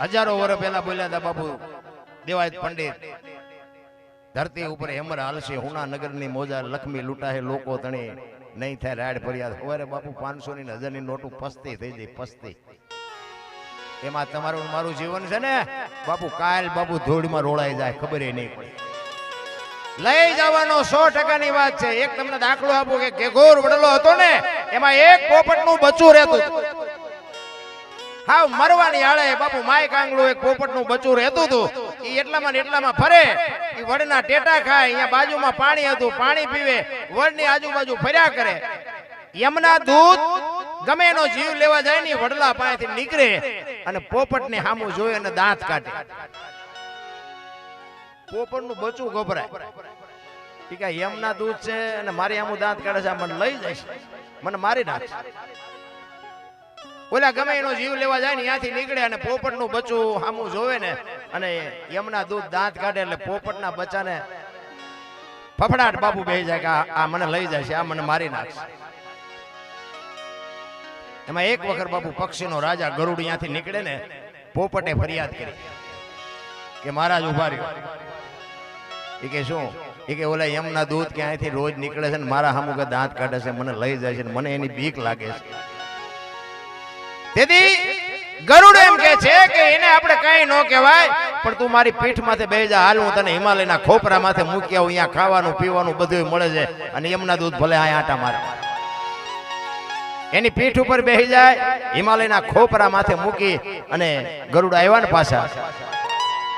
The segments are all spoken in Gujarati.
હજારો વર્ષ પહેલા બોલ્યા હતા બાપુ, દેવાયત પંડિત. ધરતી ઉપર હેમર હાલશે હુના નગરની મોજા લક્ષ્મી લૂંટાહે લોકો તણે નહીં થાય, રાડ ફરિયાદ. હવે બાપુ પાંચસો ની હજારની નોટું પસ્તી થઈ જાય, પસ્તી. એમાં તમારું મારું જીવન છે ને, બાપુ, કાલ બાપુ ધૂળમાં રોળાઈ જાય, ખબર નહીં પડે. લઈ જવાનો સો ટકાની વાત છે. એક તમને દાખલો આપું કે ઘેઘોર વડલો હતો ને, એમાં એક પોપટનું બચ્ચું રહેતું હતું. હાવ મરવાની આળે બાપુ માય કાંગલું એક પોપટનું બચું રહેતું હતું. ઈ એટલામાં ને એટલામાં ફરે. ઈ વડના ટેટા ખાય, અહીંયા બાજુમાં પાણી હતું, પાણી પીવે, વડની આજુબાજુ ફર્યા કરે. યમના દૂધ ગમે એનો જીવ લેવા જાય ને વડલા પાસેથી નીકળે અને પોપટને સામું જોઈ અને દાંત કાઢે. પોપટનું બચું ગભરાય. ઠીક કે યમના દૂધ છે અને મારી આમું દાંત કાઢે છે મને લઈ જશે. મને મારી નાખશે. ઓલા ગમે જીવ લેવા જાય ને ત્યાંથી નીકળે અને પોપટનું બચ્ચું સામું જોવે ને અને યમના દૂધ દાંત કાઢે એટલે પોપટના બચ્ચાને ફફડાટ બાપુ બે જાય કે આ- મને લઈ જાય છે, આ મને મારી નાખશે. એમાં એક વખત બાપુ પક્ષીનો રાજા ગરુડ ત્યાંથી નીકળે ને પોપટે ફરિયાદ કરી કે મહારાજ ઊભા રહ્યો. એ કે શું? એ કે ઓલા યમના દૂધ ક્યાંયથી રોજ નીકળે છે ને મારા સામું દાંત કાઢે છે, મને લઈ જાય છે મને એની બીક લાગે છે. તેથી ગરુડ એમ કે છે કે એને આપણે કઈ ન કહેવાય, પણ તું મારી પીઠ માથે બે જા, હાલ હું તને હિમાલયના ખોપરા માથે મૂકી આવું, અહીંયા ખાવાનું, પીવાનું બધું મળે છે, અને એમના દૂધ ભલે આ આટા મારે. એની પીઠ ઉપર બેસી જાય, હિમાલયના ખોપરા માથે મૂકી, અને ગરુડ આવ્યા ને પાછા.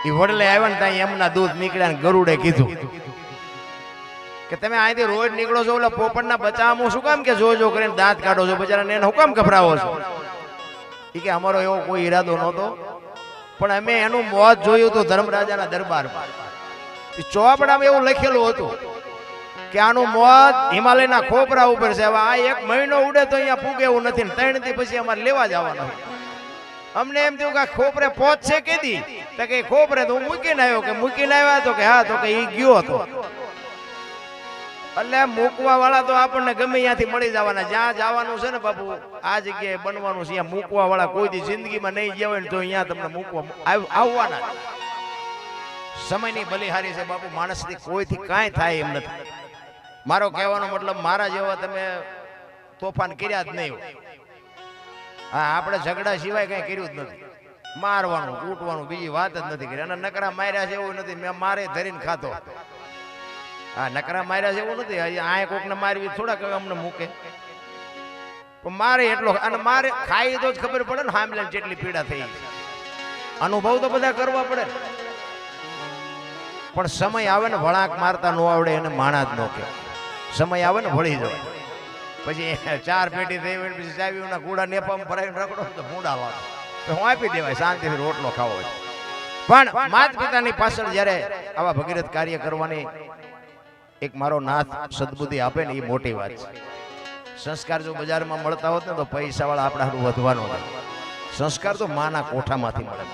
એ વડલે આવ્યા ને ત્યાં એમના દૂધ નીકળ્યા ને ગરુડે કીધું કે તમે અહીંથી રોજ નીકળો છો, ઓલા પોપટના બચાવમાં શું કામ કે જો જો કરીને દાંત કાઢો છો, બચારાને એને હું કામ ગભરાવો છો? ઈ કે અમારો એવો કોઈ ઈરાદો નહોતો. પણ અમે એનું મોત જોયું હતું ધર્મરાજાના દરબારમાં. ચોપડામાં એવું લખેલું હતું કે આનું મોત હિમાલયના ખોપરા ઉપર છે. હવે આ એક મહિનો ઉડે તો અહીંયા પૂગે એવું નથી ને ત્રણથી પછી અમારે લેવા જવાનું અમને એમ થયું કે ખોપરે પહોંચશે કેદી તો કે ખોપરે તો હું મૂકીને આવ્યો કે મૂકીને આવ્યા તો કે હા તો કે એ ગયો હતો. એટલે મૂકવા વાળા તો આપણને ગમે ત્યાંથી મળી જવાના. જ્યાં જવાનું છે ને બાપુ, આ જગ્યાએ બનવાનું છે. ત્યાં મૂકવા વાળા કોઈ દી જિંદગીમાં નહીં ગયા ને તો અહીંયા તમને મૂકવા આવવાના. સમયની બલિહારી છે બાપુ માણસથી કોઈથી કાંઈ થાય એમ નથી. મારો કહેવાનો મતલબ મારા જેવા તમે તોફાન કર્યા જ નહીં હા, આપણે ઝઘડા સિવાય કઈ કર્યું જ નથી. મારવાનું કૂટવાનું બીજી વાત જ નથી કરી. અને નકરા માર્યા છે એવું નથી. મેં મારે ધરીને ખાતો હા, નકરા માર્યા છે એવું નથી આ કોકને મારવી થોડાક અમને મૂકે. પણ મારે એટલો અને મારે ખાઈ તો જ ખબર પડે ને હામલે જેટલી પીડા થઈ. અનુભવ તો બધા કરવા પડે. પણ સમય આવે ને વળાંક મારતા ન આવડે એને માણા જ ન કે. સમય આવે ને વળી જાય. પછી ચાર પેટી થઈ હોય પછી ચાવીઓના કુડા નેપામાં ભરાઈને રખડો તો ભૂંડા વાળો. તો હું આપી દેવાય, શાંતિથી રોટલો ખાવો પણ માત પિતાની પાછળ જ્યારે આવા ભગીરથ કાર્ય કરવાની એક મારો નાથ સદબુદ્ધિ આપે ને એ મોટી વાત છે. સંસ્કાર જો બજારમાં મળતા હોત ને તો પૈસાવાળા આપણા હારું વધવાનો સંસ્કાર તો માના કોઠામાંથી મળે.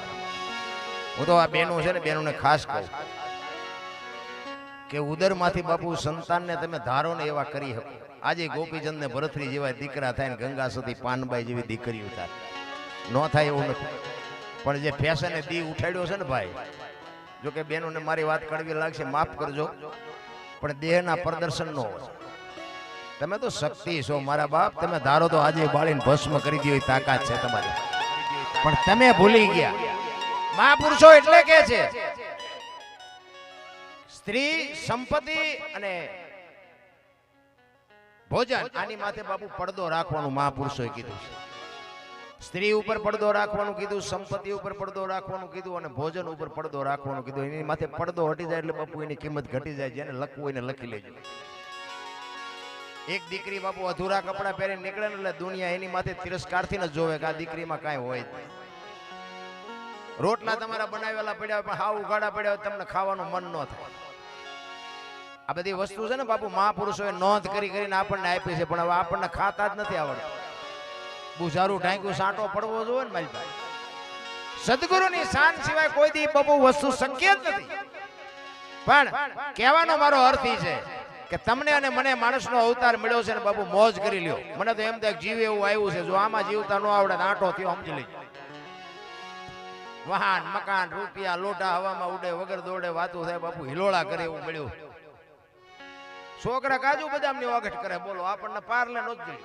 હું તો આ બેનો છે ને, બેનોને ખાસ કહું. કે ઉદરમાંથી બાપુ સંતાનને તમે ધારો ને એવા કરી શકો. આજે ગોપીચંદ ને ભરતરી જેવા દીકરા થાય ને ગંગા સતી પાનબાઈ જેવી દીકરીઓ થાય. ન થાય એવું નથી. પણ જે ફેશને દી ઉઠાડ્યો છે ને ભાઈ, જો કે બેનોને મારી વાત કડવી લાગશે, માફ કરજો. પણ દેહના પ્રદર્શન નો તમે તો શક્તિ છો, મારા બાપ. તમે ધારો તો આજે બાળીને ભસ્મ કરી દીધી તાકાત છે તમારી. પણ તમે ભૂલી ગયા. મહાપુરુષો એટલે કે છે, સ્ત્રી સંપત્તિ અને ભોજન. આની માથે બાપુ પડદો રાખવાનું મહાપુરુષોએ કીધું છે. સ્ત્રી ઉપર પડદો રાખવાનું કીધું, સંપત્તિ ઉપર પડદો રાખવાનું કીધું અને ભોજન ઉપર પડદો રાખવાનું કીધું. એની માથે પડદો હટી જાય એટલે બાપુ એની કિંમત ઘટી જાય જેને લખવું એને લખી લેજો. એક દીકરી બાપુ અધૂરા કપડાં પહેરીને નીકળે ને એટલે દુનિયા એની માથે તિરસ્કારથી જ જોવે કે આ દીકરીમાં કાંઈ હોય. રોટલા તમારા બનાવેલા પડ્યા પણ હાવ ઉઘાડા પડ્યા હોય, તમને ખાવાનું મન ન થાય. આ બધી વસ્તુ છે ને બાપુ, મહાપુરુષોએ નોંધ કરી કરીને આપણને આપી છે, પણ હવે આપણને ખાતા જ નથી આવડતું. બુઝારું ઢાંક્યું, સાંટો પડવો જોઈએ ને મારી પાસે સદગુરુની શાન સિવાય કોઈ દી બબુ વસ્તુ શક્ય નથી. પણ કહેવાનો મારો અર્થ છે કે તમને અને મને માણસનો અવતાર મળ્યો છે ને બાબુ મોજ કરી લ્યો. મને તો એમ થાય જીવ એવું આવ્યું છે, જો આમાં જીવતા ન આવડે આંટો થયો સમજી લઈ વાહન, મકાન, રૂપિયા લોટા હવામાં ઉડે, વગર દોડે, વાતું થાય, બાપુ, હિલોળા કરે એવું મળ્યું. છોકરા કાજુ બદામની વાગટ કરે, બોલો, આપણને પારલે નો જ ગયું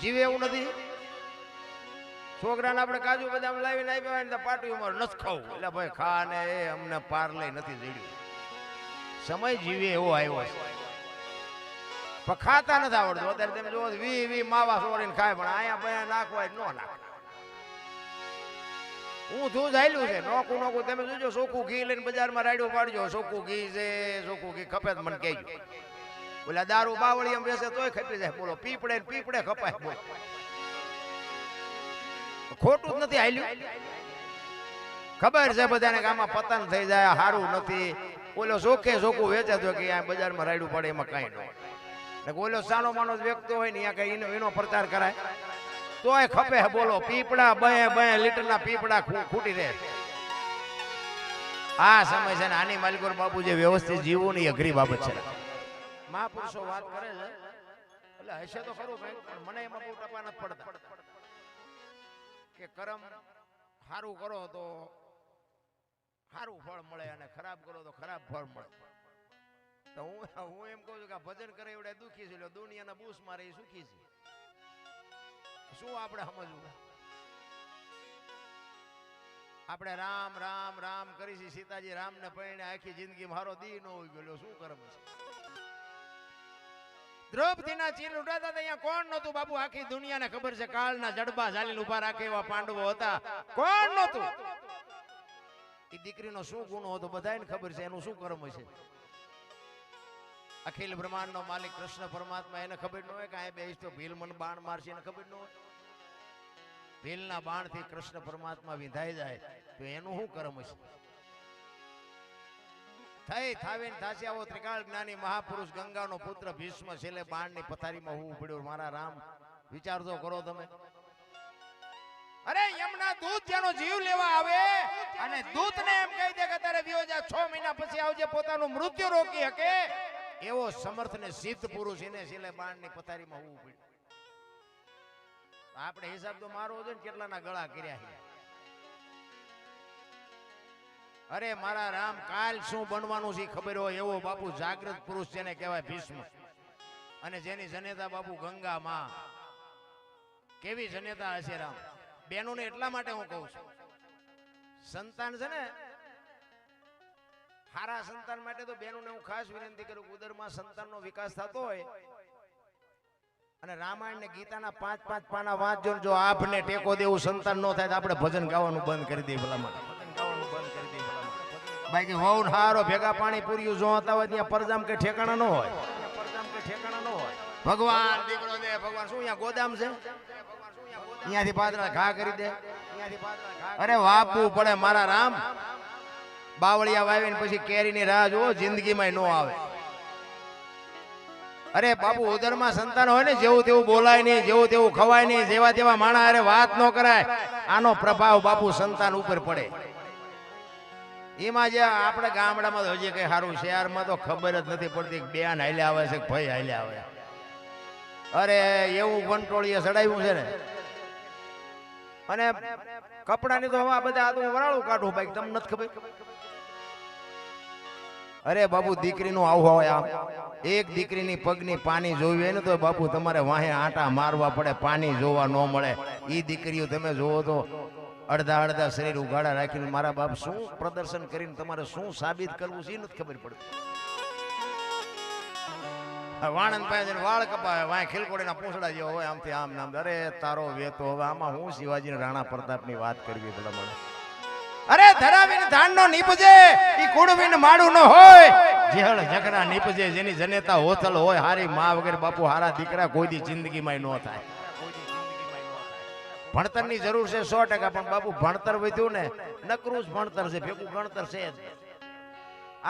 જીવે એવું નથી. છોકરાને આપણે કાજુ બદામ લાવીને આપ્યા હોય ને તો ઉમર નથી ખાવું એટલે ભાઈ ખા ને એ અમને પારલે નથી જડ્યું. સમય જીવે એવો આવ્યો છે. પણ ખાતા નથી આવડતું. અત્યારે તમે જોવો વી વી માવા સોરીને ખાય, પણ અહીંયા ભાઈ નાખવાય ન નાખે. હું તું જાયલું છે. નોકું નોકું તમે જોજો સોખું ઘી લઈને બજારમાં રાડ્યો પાડજો. સોખું ઘી છે સોખું ઘી. ખપે મને કહેજો. ઓલા દારૂ બાવળી એમ બેસે તોય ખપી જાય. બોલો પીપડે ને પીપડે ખપાય બોલો. ખોટું જ નથી હાલ્યું. ખબર છે બધાને કે આમાં પતન થઈ જાય સારું નથી. ઓલો સોખે સોખું વેચાતો કે આ બજારમાં રાયડું પડે, એમાં કાંઈ ન ઓલો સાનો જ વ્યક્તિ હોય ને ત્યાં એનો એનો પ્રચાર કરાય. તોય ખપે બોલો પીપડા બે બે લીટરના પીપડા ખૂ- ખૂટી રહે. આ સમય છે ને આની માલિકોર બાપુ જે વ્યવસ્થિત જીવવું ની અઘરી બાબત છે. મહાપુરુષો વાત કરે છે. એટલે હશે તો ખરું ભાઈ પણ મને એમાં બહુ ટપા નથી પડતા. કે કરમ સારું કરો તો સારું ફળ મળે અને ખરાબ કરો તો ખરાબ ફળ મળે. તો હું હું એમ કહું છું કે ભજન કરે એવડે દુઃખી છે દુનિયાના બૂસ મારે એ સુખી છે. શું આપણે સમજવું? આપણે રામ રામ રામ કરી છે સીતાજી રામ ને પરણે આખી જિંદગી મારો દી ન હોય ગયો શું કરમ છે? દ્રૌપદીના ચીર ઉડાતા અહીંયા કોણ નહોતું? બાપુ, આખી દુનિયાને ખબર છે, કાળના જડબા ઝાલીને ઊભા રાખે એવા પાંડવો હતા. કોણ નહોતું? એ દીકરીનો શું ગુનો હતો બધાને ખબર છે, એનું શું કર્મ છે અખિલ બ્રહ્માંડનો માલિક કૃષ્ણ પરમાત્મા, એને ખબર ન હોય કે આ બેસ તો ભીલ મન બાણ મારશે, એને ખબર ન હોય. ભીલના બાણથી કૃષ્ણ પરમાત્મા વિંધાઈ જાય, તો એનું શું કર્મ છે થઈ, થાવીને થાસી આવો ત્રિકાળ જ્ઞાની મહાપુરુષ ગંગાનો પુત્ર ભીષ્મ છેલ્લે બાણની પથારીમાં હું પડ્યો મારા રામ, વિચાર તો કરો તમે. અરે, યમના દૂત જેનો જીવ લેવા આવે અને દૂતને એમ કહી દે કે તારે વિયો 6 મહિના પછી આવજે, પોતાનું મૃત્યુ રોકી શકે, એવો સમર્થ ને સિદ્ધ પુરુષ એને છેલ્લે બાણની પથારીમાં હું પડ્યું આપણે હિસાબ તો મારો છે ને કેટલાના ગળા કર્યા છે. અરે મારા રામ, કાલ શું બનવાનું છે ખબર હોય? એવો બાપુ જાગૃત પુરુષ જેને કહેવાય ભીષ્મ. અને જેની જનેતા બાપુ ગંગા માં કેવી જનેતા હશે રામ? બેનોને એટલા માટે હું કહું છું. સંતાન છે ને, હારા સંતાન માટે તો બેનોને હું ખાસ વિનંતી કરું ઉદરમાં સંતાનનો વિકાસ થતો હોય. અને રામાયણ ને ગીતાના પાંચ પાંચ પાના વાંચજો જો આપને ટેકો દેવું સંતાન ન થાય તો આપણે ભજન ગાવાનું બંધ કરી દઈએ ભલા માટે બાકી ને હારો ભેગા પાણી પૂર્યું જો હતા હોય ત્યાં પરજામ કે ઠેકાણા ન હોય. ભગવાન દીકરો દે, ભગવાન શું અહીંયા ગોદામ છે? અહીંયાથી પાદરા ઘા કરી દે. અરે વાપવું પડે મારા રામ. બાવળિયા વાવીને પછી કેરીની રાહ જુઓ જિંદગીમાં ન આવે. અરે બાપુ, ઉદરમાં સંતાન હોય ને, જેવું તેવું બોલાય નહીં, જેવું તેવું ખવાય નહીં, જેવા તેવા માણા અરે વાત ન કરાય. આનો પ્રભાવ બાપુ સંતાન ઉપર પડે. એમાં જે આપણે ગામડામાં હજી કઈ સારું શહેરમાં તો ખબર જ નથી પડતી બેન હાલે આવે છે ભાઈ હાલે આવે. અરે, એવું કંટ્રોળીએ ચડાવ્યું છે ને. અને કપડાની તો હવે બધા આ વરાળું કાઢું ભાઈ, તમને નથી ખબર? અરે બાપુ, દીકરીનું આવું હોય આમ. એક દીકરીની પગની પાણી જોવી હોય ને તો બાપુ, તમારે વાહે આંટા મારવા પડે પાણી જોવા ન મળે. એ દીકરીઓ તમે જોવો તો અડધા અડધા શરીર ઉઘાડા રાખીને મારા બાપ શું પ્રદર્શન કરીને તમારે શું સાબિત કરવું છે એ નથી ખબર પડતી. વાણંદ પાસે વાળ કપાવે, વાય ખિલકોડીના પૂંછડા જેવો હોય, આમથી આમ નામ અરે, તારો વેતો હવે, આમાં હું શિવાજી રાણા પ્રતાપની વાત કરવી ભલા મને? અરે, ધરાવીને ધાન નો નીપજે, ઈ કુડવીને માડું ન હોય. જેહળ ઝઘડા નીપજે, જેની જનેતા હોથલ હોય, હારી માં વગર બાપુ, હારા દીકરા કોઈ દી જિંદગીમાં ન થાય. ભણતરની જરૂર છે સો ટકા, પણ બાપુ ભણતર વધ્યું ને, નકરું જ ભણતર છે, ભેગું ગણતર છે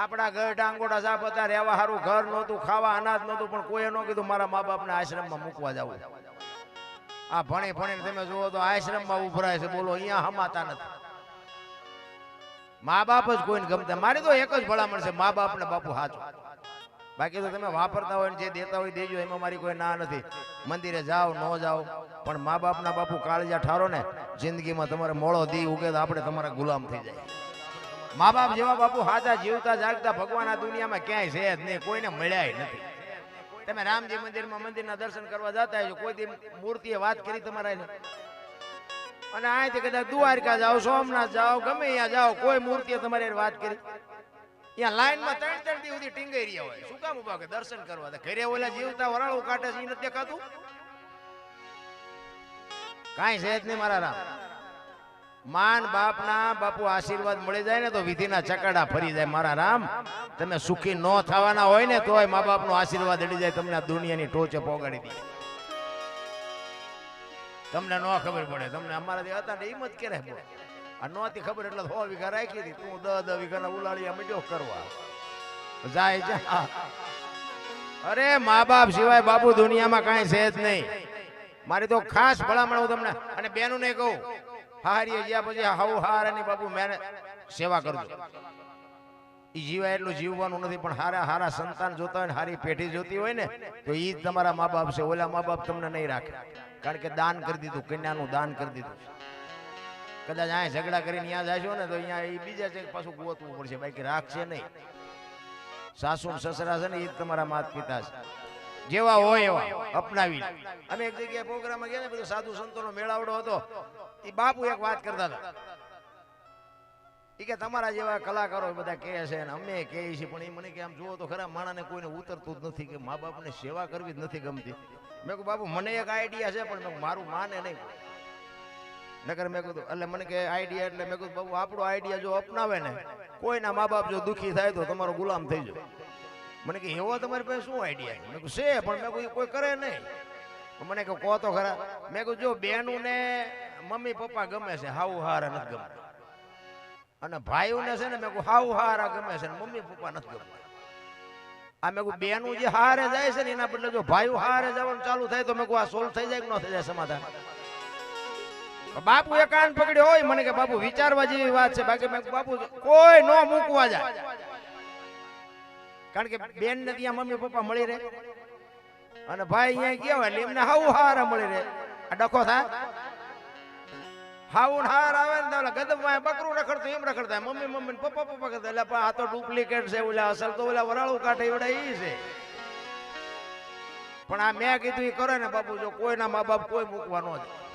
આપણા ઘર ડાંગોડા સાપ હતા, રહેવા સારું ઘર નહોતું, ખાવા અનાજ નહોતું, પણ કોઈએ ન કીધું મારા મા બાપને આશ્રમમાં મૂકવા જવું. આ ભણી ભણીને તમે જુઓ તો આશ્રમમાં ઉભરાય છે, બોલો, અહીંયા હમાતા નથી. મા બાપ જ કોઈને ગમતા, મારી તો એક જ ભલામણ છે મા બાપ ને બાપુ હાચો. બાકી તો તમે વાપરતા હોય જે દેતા હોય દેજો, એમાં મારી કોઈ ના નથી. મંદિરે જાઓ, ન જાઓ, પણ મા બાપના બાપુ કાળજા ઠારો ને, જિંદગીમાં તમારે મોળો દી ઉગે તો આપણે તમારા ગુલામ થઈ જાય. મા બાપ જેવા બાપુ હાજા જીવતા જાગતા ભગવાન આ દુનિયામાં ક્યાંય છે જ નહીં, કોઈને મળ્યા નથી. તમે રામજી મંદિરમાં મંદિરના દર્શન કરવા જતા હોય કોઈ મૂર્તિએ વાત કરી તમારા? અને અહીંથી કદાચ દ્વારકા જાઓ, સોમનાથ જાઓ, ગમે અહીંયા જાઓ, કોઈ મૂર્તિએ તમારી વાત કરી. અહીંયા લાઈનમાં બાપુ વિધિના ચકડા ફરી જાય મારા રામ. તમે સુખી ન થવાના હોય ને તોય મા બાપનો આશીર્વાદ અડી જાય, તમને દુનિયાની ટોચે પોગાડી દે. તમને ન ખબર પડે, તમને અમારા હતા ને જ બોલ. આ ખબર એટલે હો વીઘા રાખી હતી. તું દસ દસ વીઘાના ઉલાળિયા મીડ્યો કરવા. જાય જા. અરે મા બાપ સિવાય બાપુ દુનિયામાં કાંઈ છે જ નહીં. મારી તો ખાસ ભલામણ હું તમને અને બેનું ને કહું. હારીએ ગયા પછી હવ હારાની બાપુ મેં સેવા કરજો. ઈ જીવાય એટલું જીવવાનું નથી, પણ હારા હારા સંતાન જોતા હોય ને, હારી પેઢી જોતી હોય ને, તો ઈ જ તમારા મા બાપ છે. ઓલા મા બાપ તમને નહીં રાખે. કારણ કે દાન કરી દીધું, કન્યાનું દાન કરી દીધું. કદાચ અહીંયા ઝઘડા કરીને ત્યાં જશો ને તો અહીંયા એ બીજા છે પાછું ગોતવું પડશે. બાકી રાખશે નહીં. સાસુ સસરા છે ને એ તમારા માત પિતા છે. જેવા હોય એવા, અપનાવી અમે એક જગ્યાએ પ્રોગ્રામમાં ગયા ને બધું સાધુ સંતોનો મેળાવડો હતો. એ બાપુ એક વાત કરતા હતા. એ કે તમારા જેવા કલાકારો બધા કહે છે ને અમે કહે છે પણ એ મને કે આમ જુઓ તો ખરા માણાને કોઈને ઉતરતું જ નથી કે મા બાપને સેવા કરવી જ નથી ગમતી. મેં કહું બાપુ, મને એક આઈડિયા છે, પણ મારું માને નહીં. નકર મેં કીધું, એટલે મને કે આઈડિયા એટલે મેં કીધું, બાબુ, આપણો આઈડિયા જો અપનાવે ને, કોઈના મા બાપ જો દુઃખી થાય તો તમારો ગુલામ થઈ જાય મને કે, એવો તમારી પાસે શું આઈડિયા મેં કહ્યું છે, પણ મેં કીધું, કોઈ કરે નહીં. મને કે, કહો તો ખરા. મેં કહ્યું જો બેનું ને મમ્મી પપ્પા ગમે છે હાવ હાર નથી ગમતા. અને ભાઈઓને છે ને, મેં કહું હાવ હારા ગમે છે ને મમ્મી પપ્પા નથી ગમતા. આ મેં કહું બેનું જે હારે જાય છે ને, એના બદલે જો ભાઈઓ હારે જવાનું ચાલુ થાય તો મેં કહું આ સોલ્વ થઈ જાય કે ન થઈ જાય સમાધાન? બાપુ એ કાન પકડ્યો હોય, મને કે બાપુ વિચારવા જેવી વાત છે. બાકી મેં બાપુ, કોઈ નો મૂકવા જાય. કારણ કે બેન ને ત્યાં મમ્મી પપ્પા મળી રહે. અને ભાઈ અહીંયા ગયા હોય એટલે એમને હાવ હાર મળી રહે. આ ડખો થાય હાવું હાર આવે ને ઓલા ગદબમાં બકરું રખડતું, એમ રખડતા. મમ્મી મમ્મી પપ્પા પપ્પા કરતા એટલે આ તો ડુપ્લિકેટ છે ઓલા અસલ તો ઓલા વરાળું કાઢે એવડે ઈ છે. પણ આ મેં કીધું એ કરે ને બાપુ, જો કોઈના મા બાપ કોઈ મૂકવા ન દે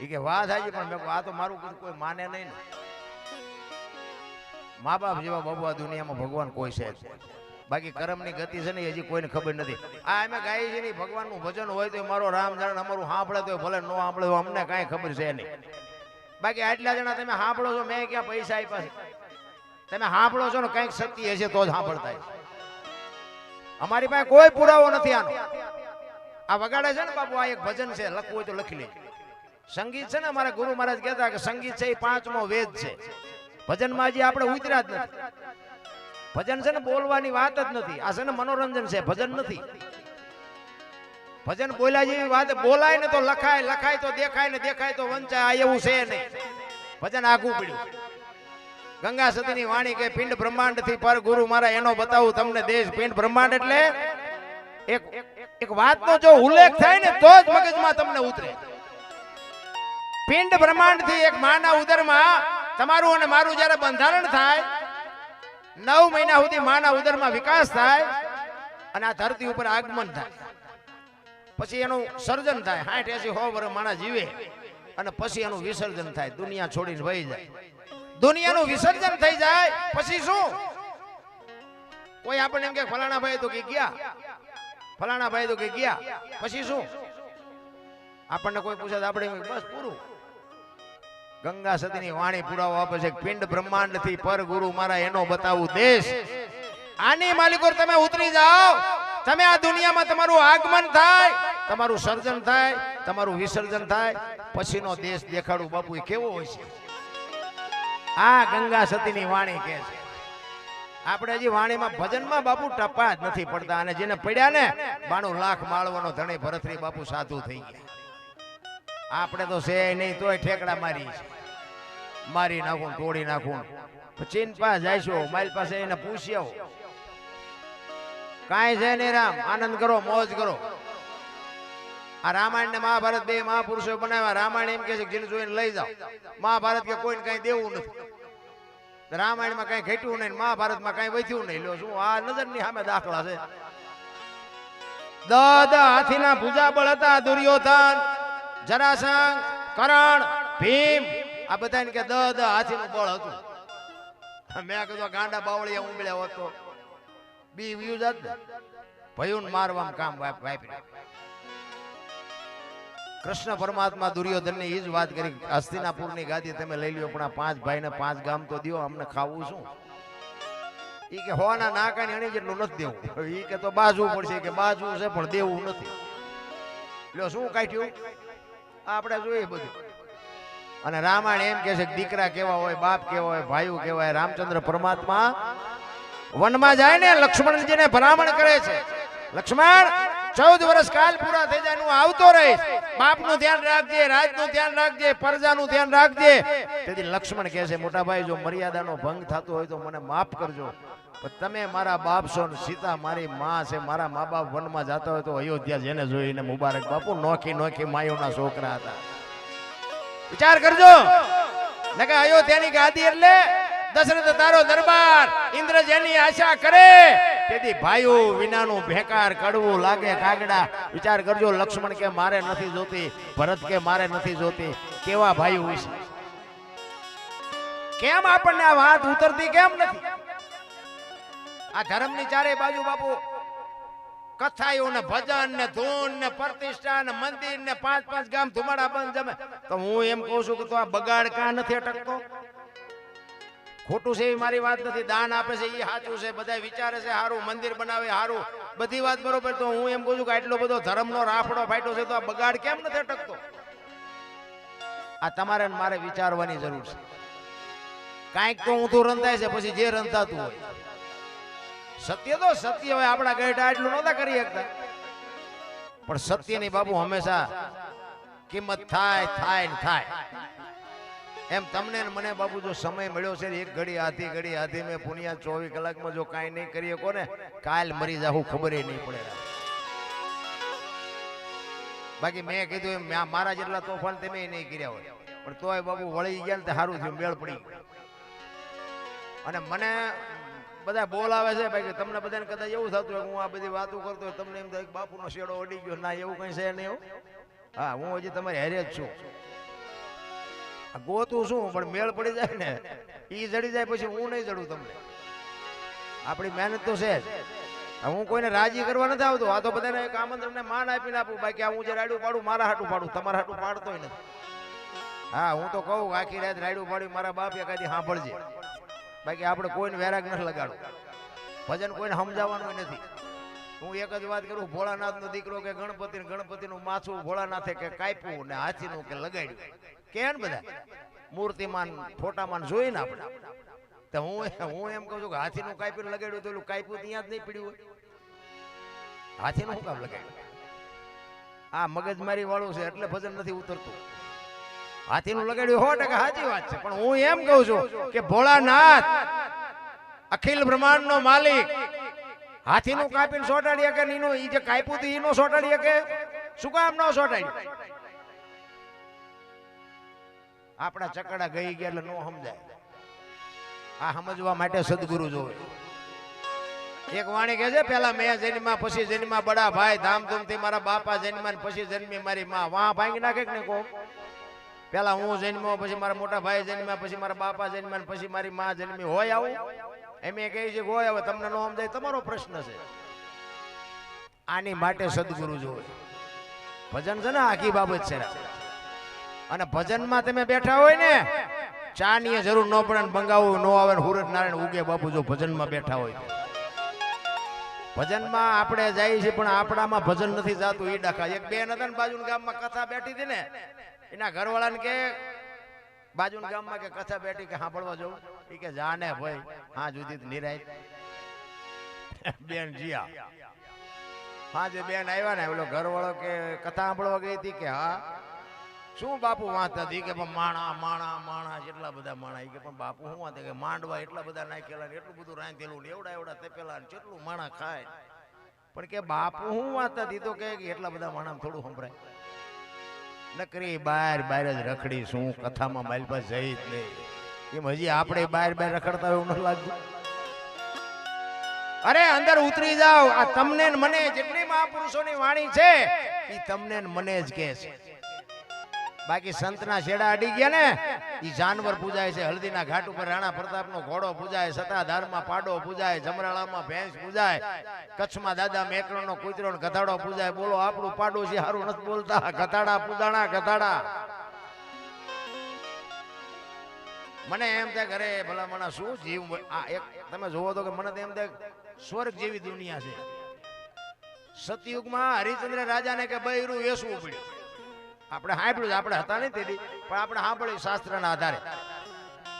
ઈ કે વાત આવી પણ મેં આ તો મારું કોઈ માને નહીં ને. મા બાપ જેવા બાબુ આ દુનિયામાં ભગવાન કોઈ છે. બાકી કર્મની ગતિ છે ને હજી કોઈને ખબર નથી. આ અમે ગાય છે નહીં ભગવાનનું ભજન હોય તો મારો રામ જાણ અમારું સાંભળે તો ભલે ન સાંભળે અમને કાંઈ ખબર છે નહીં. બાકી આટલા જણા તમે સાંભળો છો, મેં ક્યાં પૈસા આપ્યા છે? તમે સાંભળો છો ને કંઈક શક્તિ હશે તો જ સાંભળતા. અમારી પાસે કોઈ પુરાવો નથી આનો. આ વગાડે છે ને બાપુ, આ એક ભજન છે, લખવું હોય તો લખી લેજો. સંગીત છે ને, અમારા ગુરુ મહારાજ કહેતા કે સંગીત છે એ પાંચમો વેદ છે. ભજનમાં હજી આપણે ઉતર્યા જ નથી. ભજન છે ને, બોલવાની વાત જ નથી. આ છે ને, મનોરંજન છે, ભજન નથી. ભજન બોલ્યા જેવી વાત, બોલાય ને તો લખાય લખાય તો દેખાય ને દેખાય તો વંચાય, આ એવું છે નહીં. ભજન આગું પડ્યું. ગંગા સતીની વાણી કે પિંડ બ્રહ્માંડથી પર ગુરુ મારા, એનો બતાવું તમને દેશ. પિંડ બ્રહ્માંડ એટલે એક એક વાતનો જો ઉલ્લેખ થાય ને, તો જ મગજમાં તમને ઉતરે. પિંડ બ્રહ્માંડથી એક માના ઉદરમાં તમારું અને મારું જ્યારે બંધારણ થાય, નવ મહિના સુધી માના ઉદરમાં વિકાસ થાય અને આ ધરતી ઉપર આગમન થાય. પછી એનું સર્જન થાય. સાઠ એસી હો વર્ષ માણા જીવે અને પછી એનું વિસર્જન થાય. દુનિયા છોડીને વહી જાય. દુનિયાનું વિસર્જન થઈ જાય, પછી શું? કોઈ આપણને એમ કે ફલાણા ભાઈ તો કે ગયા. ફલાણા ભાઈ તો કે ગયા. પછી શું? આપણને કોઈ પૂછે આપણે બસ પૂરું. ગંગા સતીની વાણી પુરાવો આપે છે, પિંડ બ્રહ્માંડથી પર ગુરુ મારા, એનો બતાવું દેશ. આની માલિકો તમે ઉતરી જાઓ. તમે આ દુનિયામાં તમારું આગમન થાય, તમારું સર્જન થાય, તમારું વિસર્જન થાય. પછીનો દેશ દેખાડું બાપુ કેવો હોય છે? આ ગંગા સતીની વાણી કે છે. આપણે હજી વાણીમાં ભજનમાં બાપુ ટપા જ નથી પડતા, અને જેને પડ્યા ને, બાણું લાખ માળવાનો ધણી ભરતરી બાપુ સાધુ થઈ ગયા. આપણે તો છે નહીં, તોય ઠેકડા મારી મારી નાખું, તોડી નાખું. ચીન પાસે જઈશું, મારી પાસે એને પૂછી આવો કાંઈ છે નહીં રામ, આનંદ કરો, મોજ કરો. આ રામાયણ ને મહાભારત બે મહાપુરુષો બનાવ્યા. રામાયણ એમ કે છે જેને જોઈને લઈ જાઓ. મહાભારત કે કોઈને કઈ દેવું નથી. રામાયણમાં કઈ ઘટ્યું નહીં, મહાભારતમાં કઈ વધ્યું નહીં. લો, શું આ નજરની સામે દાખલા છે? દદ હાથીના ભુજાબળ હતા, દુર્યોધન. જરાસંઘ, કરણ, ભીમ, આ બધાને કે દદ હાથીનું બળ હતું. મેં કીધું ગાંડા બાવળિયા ઉમળ્યા હોતો બી વ્યૂ જાત ને ભયુન મારવામાં કામ વાપ- કૃષ્ણ પરમાત્મા દુર્યોધનની ની જ વાત કરી, હસ્તિનાપુરની ગાદી તમે લઈ લ્યો, પણ આ પાંચ ભાઈને પાંચ ગામ તો દો અમને ખાવું શું? ઈ કે હોવાના ના કાંઈ એની જેટલું નથી દેવું. ઈ કે તો બાજુ પડશે કે બાજુ છે, પણ દેવું નથી. લ્યો, શું કાઢ્યું? આપણે જોઈએ બધું. અને રામાયણ એમ કે છે દીકરા કેવા હોય, બાપ કેવા હોય, ભાઈઓ કેવા હોય, રામચંદ્ર પરમાત્મા વનમાં જાય ને, લક્ષ્મણજીને ભલામણ કરે છે. લક્ષ્મણ, ચૌદ વર્ષ કાલ પૂરા થઈ જાય હું આવતો રહીશ બાપનું ધ્યાન રાખજે, રાજનું ધ્યાન રાખજે, પ્રજાનું ધ્યાન રાખજે. તેથી લક્ષ્મણ કહે છે, મોટા ભાઈ, જો મર્યાદાનો ભંગ થતો હોય તો મને માફ કરજો. તમે મારા બાપ છો ને સીતા મારી માં છે, મારા મા બાપ વનમાં જતા હોય તો અયોધ્યા જેને જોઈને મુબારક. બાપુ, નોખી નોખી માયોના છોકરા હતા. વિચાર કરજો. નકે અયોધ્યાની ગાદી એટલે દશરથ તારો દરબાર, ઇન્દ્ર જેની આશા કરે, તેથી ભાઈઓ વિનાનું ભેકાર કડવું લાગે કાગડા. વિચાર કરજો, લક્ષ્મણ કે મારે નથી જોતી, ભરત કે મારે નથી જોતી, કેવા ભાઈઓ વિશે કેમ આપણને આ વાત ઉતરતી કેમ નથી? આ ધર્મની ચારે બાજુ બાપુ કથાઓ ને ભજન ને ધૂન ને પ્રતિષ્ઠા ને મંદિર ને પાંચ પાંચ ગામ ધુમાડા બંધ જમે. તો હું એમ કહું છું કે તો આ બગાડ કા નથી અટકતો? ખોટું છે એવી મારી વાત નથી. દાન આપે છે એ સાચું છે બધા વિચારે છે સારું મંદિર બનાવે સારું બધી વાત બરોબર, તો હું એમ કહું છું કે આટલો બધો ધર્મનો રાફડો ફાટ્યો છે, તો આ બગાડ કેમ નથી અટકતો? આ તમારે મારે વિચારવાની જરૂર છે. કાંઈક તો ઊંધું રંધાય છે, પછી જે રંધાતું હોય. સત્ય તો સત્ય હોય, આપણા ગઢા એટલું નહોતા કરી શકતા. પણ સત્યની બાબુ હંમેશા કિંમત થાય થાય ને થાય. એમ તમને મને બાબુ, જો સમય મળ્યો છે એક ઘડી, આધી ઘડી, આધી મેં પુનિયા ચોવીસ કલાકમાં જો કાંઈ નહીં કરી શકો ને કાલ મરી જાવું ખબર નહીં પડે. બાકી મેં કીધું એમ મારા જેટલા તોફાન તમે નહીં કર્યા હોય. પણ તોય બાબુ વળી ગયા ને સારું થયું, મેળ પડી. અને મને બધા બોલાવે છે ભાઈ તમને બધાને કદાચ એવું થતું હોય હું આ બધી વાતો કરતો તમને એમ થાય બાપુનો શેડો અડી ગયો. ના, એવું કઈ છે નહીં હો. હા હજી તમારી હેરે જ છું. ગોતું શું, પણ મેળ પડી જાય ને એ જડી જાય પછી હું નહીં જડું તમને. આપણી મહેનત તો છે હું કોઈને રાજી કરવા નથી આવતો. આ તો બધાને એક આમંત્રણને માન આપીને આપું. બાકી આ હું જે રાડું પાડું, મારા હાટું પાડું. તમારા હાટું પાડતો નથી. હા, હું તો કહું આખી રાત રાડું પાડ્યું મારા બાપ એકાદી સાંભળજે. બાકી આપણે કોઈને વેરાગ નથી લગાડવું. ભજન કોઈને સમજાવવાનું નથી. હું એક જ વાત કરું ભોળાનાથ નો દીકરો કે ગણપતિ ગણપતિ નું માથું ભોળાનાથે કે કાપ્યું ને હાથીનું કે લગાડ્યું. કે ને બધા? મૂર્તિમાન, ફોટામાન જોઈને આપણે. તો હું હું એમ કહું છું કે હાથીનું કાપ્યું લગાડ્યું તો એટલું કાપ્યું ત્યાં જ નહીં પીડ્યું હોય. હાથીનું શું કામ લગાડ્યું? આ મગજમારી વાળું છે એટલે ભજન નથી ઉતરતું. હાથીનું લગાડ્યું. સો ટકા સાચી વાત છે. પણ હું એમ કહું છું કે ભોળાનાથ, અખિલ બ્રહ્માંડ નો માલિક, હાથીનું કાપીને સોટાડી કે નીનો એ જે કાપ્યું હતું, ઈનો સોટાડી કે શું કામ ન સોટાડી આપણા ચકડા ગઈ ગયા એટલે નો સમજાય. આ સમજવા માટે સદગુરુ જોવે. એક વાણી કહે છે, પેલા મેં જન્મા પછી જન્મા બડા ભાઈ, ધામધૂમથી મારા બાપા જન્મા ને પછી જન્મી મારી માં. વાહ, ભાંગી નાખે કે નહીં કહું પેલા હું જન્મો પછી મારા મોટા ભાઈ જન્મ્યા, પછી મારા બાપા જન્મ્યા પછી મારી માં જન્મી. હોય આવું? એમ એ કહે છે હોય, હવે તમને નો સમજાય, તમારો પ્રશ્ન છે. આની માટે સદગુરુ જોવે ભજન છે ને, આખી બાબત છે. અને ભજનમાં તમે બેઠા હોય ને ચા ની જરૂર ન પડે બંગાવું ન આવે હુરત નારાયણ ઉગે બાપુ જો ભજનમાં બેઠા હોય. ભજનમાં આપણે જાય છે, પણ આપણામાં ભજન નથી જાતું ઈ ડખા એક બેન હતા ને બાજુના ગામમાં કથા બેઠી હતી ને એના ઘરવાળાને કે, બાજુના ગામમાં કે કથા બેઠી કે સાંભળવા જવું એ કે જાને ભાઈ, હા જુદી નિરાય. બેન જીયા. હા, જે બેન આવ્યા ને, ઓલો ઘરવાળો કે કથા સાંભળવા ગઈ હતી કે, હા. શું બાપુ વાંચતા હતી? કે પણ માણા માણા માણા એટલા બધા માણા કે પણ બાપુ શું વાંધે? કે માંડવા એટલા બધા નાખેલા ને એટલું બધું રાંધેલું ને એવડા એવડા તપેલા ને કેટલું માણા ખાય. પણ કે બાપુ શું વાંચતા હતી તો કે એટલા બધા માણા થોડું સંભળાય. નકરી બાર બાર જ રખડી શું કથામાં મારી પાસે જઈ જ નહીં. એમ હજી આપણે બાર બાર રખડતા હોય એવું ન લાગતું. અરે, અંદર ઉતરી જાઓ. આ તમને મને જેટલી મહાપુરુષોની વાણી છે એ તમને મને જ કહે છે. બાકી સંતના છેડા અડી ગયા ને એ જાનવર પૂજાય છે, હલ્દીના ઘાટ ઉપર રાણા પ્રતાપનો ઘોડો પૂજાય સતાધારમાં પાડો પૂજાય, જમરાળામાં ભેંસ પૂજાય, કચ્છમાં દાદા મેકરણનો કૂતરો ગધાડો પૂજાય. બોલો, આપણું પાડો છે સારું નથી બોલતા. ગધાડા પૂજાણા, ગધાડા. મને એમ થાય ઘરે ભલા મને શું જીવ આ એક, તમે જોવો તો કે મને એમ થાય સ્વર્ગ જેવી દુનિયા છે. સતયુગમાં હરિચંદ્ર રાજાને કે બૈરું વેસવું પડ્યું. આપણે સાંભળ્યું આપણે હતા નહીં તેથી, પણ આપણે સાંભળ્યું શાસ્ત્રના આધારે.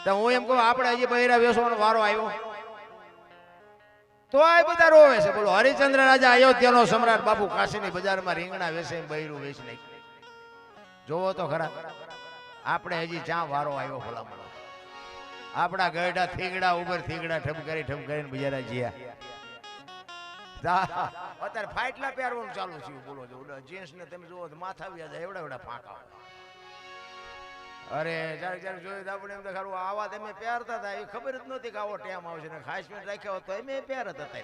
તો હું એમ કહું, આપણે હજી બહેરા વેસવાનો વારો આવ્યો. તો આ બધા રોવે છે. બોલો, હરિચંદ્ર રાજા અયોધ્યાનો સમ્રાટ બાપુ કાશીની બજારમાં રીંગણા વેસે બૈરું વેચ નાખ્યું. જોવો તો ખરા, આપણે હજી જ્યાં વારો આવ્યો ભલામણ. આપણા ગયડા થીગડા ઉપર થીગડા ઠપ કરી ઠપ કરીને બિચારા જીયા. અત્યારે ફાઇટલા પહેરવાનું ચાલુ થયું, બોલો છો. જીન્સ ને તમે જુઓ માથા વ્યા જાય, એવડા એવડા ફાંકા અરે, જ્યારે જ્યારે જોયું આપણે એમ ખરું આવા તમે પહેરતા હતા, એ ખબર જ નહોતી કે આવો ટેમ આવશે. ને ખાસ મિનિટ રાખ્યો તો એમ પહેરત હતા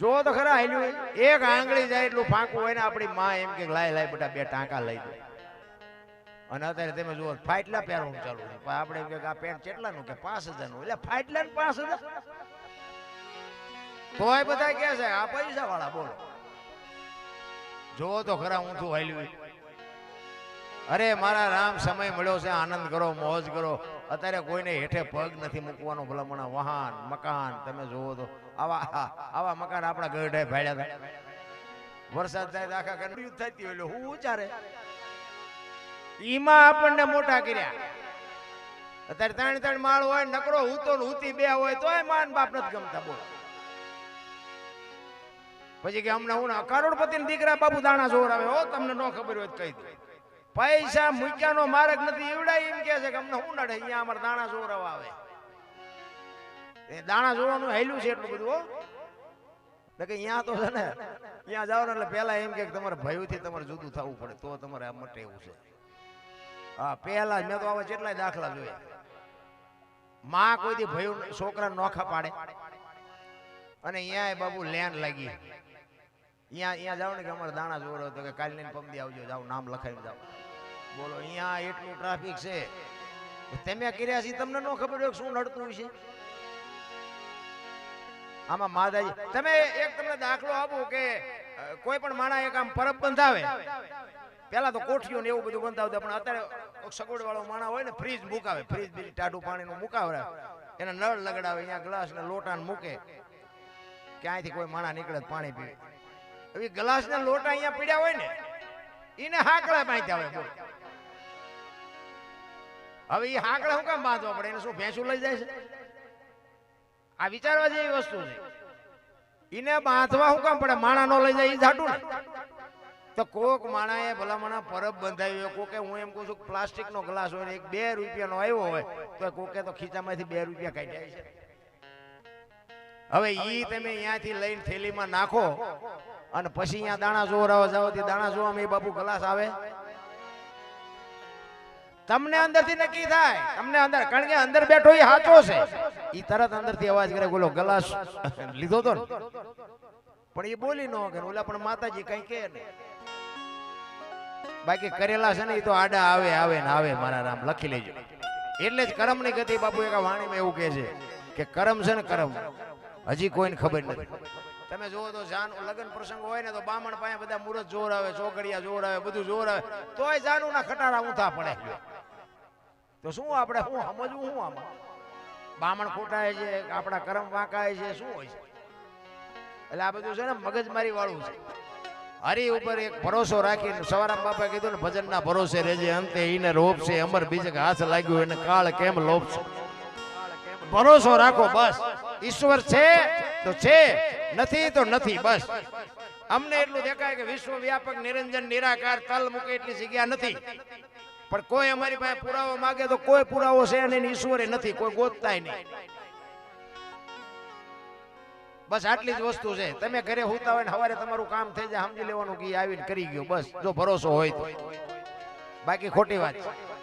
જો તો ખરા હેલ્યું એક આંગળી જાય એટલું ફાંકું હોય ને આપણી માં એમ કે લાય લાય બેટા બે ટાંકા લઈ દે. અને અત્યારે તમે જુઓ ફાટલા પહેરવાનું ચાલુ છે આપણે એમ કે આ પેન્ટ કેટલાનું કે પાંચ હજારનું? એટલે ફાટલા ને પાંચ હજાર. તોય બધા કે છે, આ પૈસા વાળા બોલો. જોવો તો ખરા હું છું હાલ્યું અરે, મારા રામ સમય મળ્યો છે, આનંદ કરો, મોજ કરો. અત્યારે કોઈને હેઠે પગ નથી મૂકવાનો, ભલામણા, વાહન, મકાન, તમે જોવો તો. આવા આવા મકાન આપણા ગઢે ભાડ્યા હતા. વરસાદ થાય તો આખા કંડ્યું થતી હોય હું ઉચારે. ઈમાં આપણને મોટા કર્યા. અત્યારે ત્રણ ત્રણ માળ હોય, નકરો ને હૂતી બે હોય, તોય માન બાપ નથી ગમતા, બોલ. પછી કે અમને હું કરોડપતિ દીકરા બાબુ દાણા જોર આવે હો, તમને ન ખબર હોય કહી દઉં પૈસા મૂક્યાનો માર્ગ નથી. એવડા એમ કે છે કે અમને શું નડે? અહીંયા અમારે દાણા જોર આવે. દાણા જોવાનું હેલું છે એટલું બધું, હો. કે અહીંયા તો છે ને ત્યાં જાઓ એટલે પહેલા એમ કે તમારે ભયથી તમારે જુદું થવું પડે. તો તમારે આ મટે એવું છે. હા, પહેલા મેં તો આવા કેટલાય દાખલા જોયા. માં કોઈ દી ભયું છોકરા નોખા પાડે. અને અહીંયા બાબુ લેન લાગી. અહીંયા અહીંયા જાવ ને કે અમારે દાણા જોડો તો કે કાલ લઈને પમદી આવજો જાવ નામ લખાઈને જાવ બોલો અહીંયા એટલું ટ્રાફિક છે. તમે કર્યા છે, તમને ન ખબર હોય શું નડતું છે? આમાં માદાજી તમે એક તમને દાખલો આપો કે કોઈ પણ માણા એક આમ પરબ બંધાવે. પેલા તો કોઠીઓ ને એવું બધું બંધાવતા, પણ અત્યારે સગવડ વાળો માણા હોય ને, ફ્રીજ મુકાવે, ફ્રીજ બીજી ટાઢું પાણીનું મુકાવે એને નળ લગડાવે અહીંયા ગ્લાસ ને લોટા ને મૂકે. ક્યાંયથી કોઈ માણા નીકળે પાણી પીવે. હવે ગ્લાસ ના લોટા અહીંયા પીડ્યા હોય ને, એને હાકડા બાંધ્યા હોય હવે એ હાકડા શું કામ બાંધવા પડે? એને શું ભેંસું લઈ જાય છે? આ વિચારવા જેવી વસ્તુ છે. એને બાંધવા શું કામ પડે? માણા નો લઈ જાય એ જાટું ને. તો કોક માણાએ ભલામણા પરબ બંધાવી હોય, કોકે હું એમ કહું છું પ્લાસ્ટિક નો ગ્લાસ હોય ને, એક બે રૂપિયાનો આવ્યો હોય, તો કોકે તો ખીચામાંથી બે રૂપિયા કાઢ્યા છે. હવે ઈ તમે અહીંયાથી લઈને થેલીમાં નાખો અને પછી અહીંયા દાણા જોવા જાવ તે દાણા જોવામાં એ બાપુ ગ્લાસ આવે. તમને અંદરથી નક્કી થાય. તમને અંદર, કારણ કે અંદર બેઠો એ સાચો છે. એ તરત અંદરથી અવાજ કરે, બોલો, ગ્લાસ લીધો તો પણ એ બોલી ન કે ઓલા પણ માતાજી કઈ કે બાકી કરેલા છે ને એ તો આડા આવે આવે ને આવે મારા રામ, લખી લેજો. એટલે જ કરમની ગતિ બાપુ એક વાણીમાં એવું કહે છે કે કરમ છે ને કરમ. હજી કોઈને ખબર નથી. તમે જુઓ તો જાન લગ્ન પ્રસંગ હોય ને તો બામણ પાસે બધા મુરત જોર આવે ચોકડિયા જોર આવે, બધું જોર આવે. તોય જાનુ ના ખટારા ઊંધા પડે. તો શું આપણે શું સમજવું શું આમાં? બામણ ખોટાય છે, આપણા કરમ વાંકાય છે, શું હોય છે? એટલે આ બધું છે ને મગજમારી વાળું છે. હરી ઉપર એક ભરોસો રાખીને સવારામ બાપા કીધું ને, ભજનના ભરોસે રેજે અંતે એને રોપ છે અમર બીજે હાથ લાગ્યું એને કાળ કેમ લોપ છે ભરોસો રાખો બસ. ઈશ્વર છે તો છે. નથી તો નથી, બસ. અમને એટલું દેખાય કે વિશ્વ વ્યાપક નિરંજન, નિરાકાર, તલ મૂકે એટલી જગ્યા નથી. પણ કોઈ અમારી પાસે પુરાવો માગે તો કોઈ પુરાવો છે અને ઈશ્વરે નથી, કોઈ ગોતતાય નહીં. બસ આટલી જ વસ્તુ છે. તમે ઘરે હોતા હોય ને સવારે તમારું કામ થઈ જાય, સમજી લેવાનું કે આવીને કરી ગયો, બસ. જો ભરોસો હોય તો. બાકી ખોટી વાત છે.